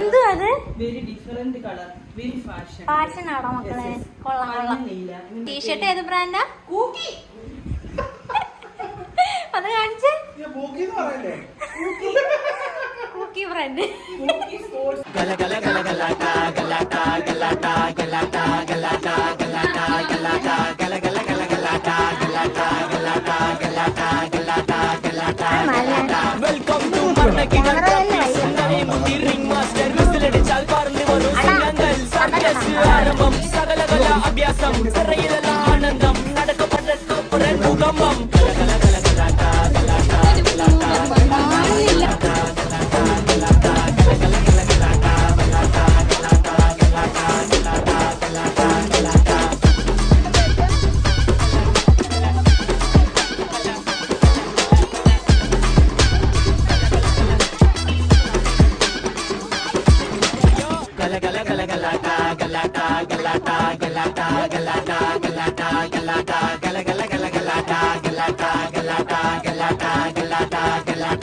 എന്തു അത് very colour fashion fashion ആണോ മക്കളെ കൊള്ളാം ടീഷർട്ട് ഏത് ബ്രാൻഡാ കൂക്കി അത് കാണിച്ചേ കൂക്കി ബ്രാൻഡ് ప్రారంభం సగలగల అభ్యాసం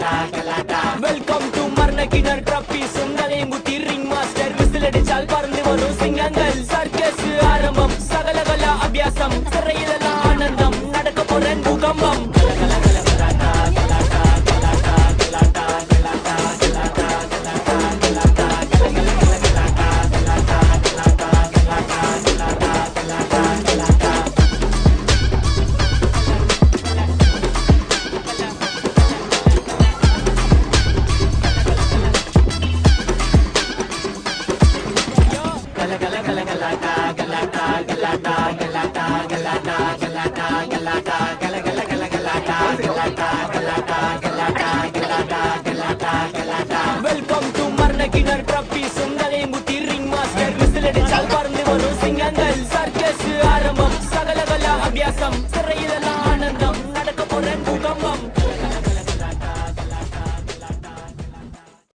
கலாட்டா கலாட்டா வெல்கம் டு மர்ன கிணர் ட்ரப்பி சுந்தலையும் குத்தி ரிங் மாஸ்டர் விசில் அடிச்சால் பறந்து வரும் சிங்கங்கள் சர்க்கஸ் ஆரம்பம் சகலகலா அபியாசம் ஆனந்தம் நடக்க போறேன் பூகம்பம் வெல்கம் டு மரண கிணறு